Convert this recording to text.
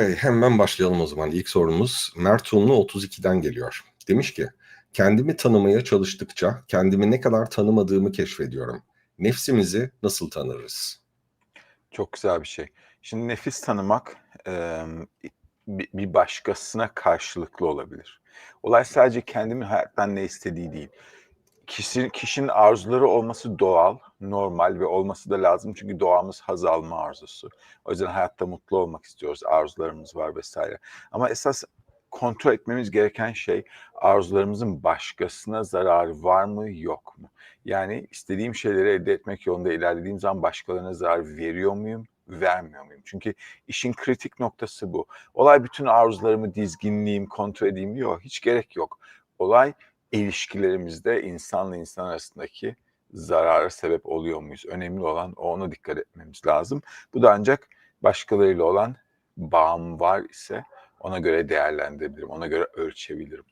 Hey, hemen başlayalım o zaman. İlk sorumuz Mert Unlu 32'den geliyor. Demiş ki, kendimi tanımaya çalıştıkça kendimi ne kadar tanımadığımı keşfediyorum. Nefsimizi nasıl tanırız? Çok güzel bir şey. Şimdi nefis tanımak e, bir başkasına karşılıklı olabilir. Olay sadece kendimin hayattan ne istediği değil. Kişi, kişinin arzuları olması doğal, normal ve olması da lazım çünkü doğamız haz alma arzusu. O yüzden hayatta mutlu olmak istiyoruz, arzularımız var vesaire. Ama esas kontrol etmemiz gereken şey arzularımızın başkasına zararı var mı yok mu? Yani istediğim şeyleri elde etmek yolunda ilerlediğim zaman başkalarına zarar veriyor muyum, vermiyor muyum? Çünkü işin kritik noktası bu. Olay bütün arzularımı dizginleyeyim, kontrol edeyim yok. Hiç gerek yok. Olay ilişkilerimizde insanla insan arasındaki zarara sebep oluyor muyuz? Önemli olan o, ona dikkat etmemiz lazım. Bu da ancak başkalarıyla olan bağım var ise ona göre değerlendirebilirim, ona göre ölçebilirim.